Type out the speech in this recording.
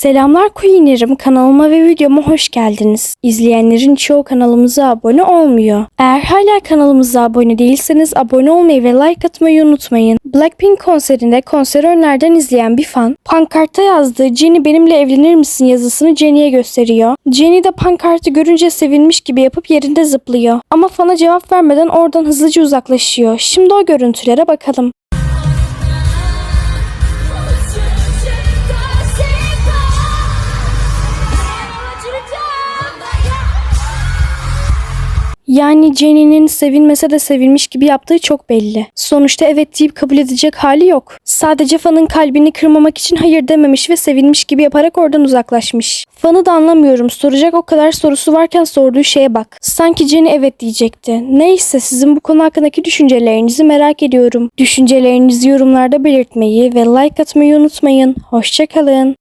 Selamlar Queenerim kanalıma ve videoma hoş geldiniz. İzleyenlerin çoğu kanalımıza abone olmuyor. Eğer hala kanalımıza abone değilseniz abone olmayı ve like atmayı unutmayın. Blackpink konserinde konseri önlerden izleyen bir fan pankarta yazdığı Jennie benimle evlenir misin yazısını Jennie'ye gösteriyor. Jennie de pankartı görünce sevinmiş gibi yapıp yerinde zıplıyor. Ama fana cevap vermeden oradan hızlıca uzaklaşıyor. Şimdi o görüntülere bakalım. Yani Jenny'nin sevinmese de sevilmiş gibi yaptığı çok belli. Sonuçta evet deyip kabul edecek hali yok. Sadece fanın kalbini kırmamak için hayır dememiş ve sevinmiş gibi yaparak oradan uzaklaşmış. Fanı da anlamıyorum. Soracak o kadar sorusu varken sorduğu şeye bak. Sanki Jenny evet diyecekti. Neyse sizin bu konu hakkındaki düşüncelerinizi merak ediyorum. Düşüncelerinizi yorumlarda belirtmeyi ve like atmayı unutmayın. Hoşçakalın.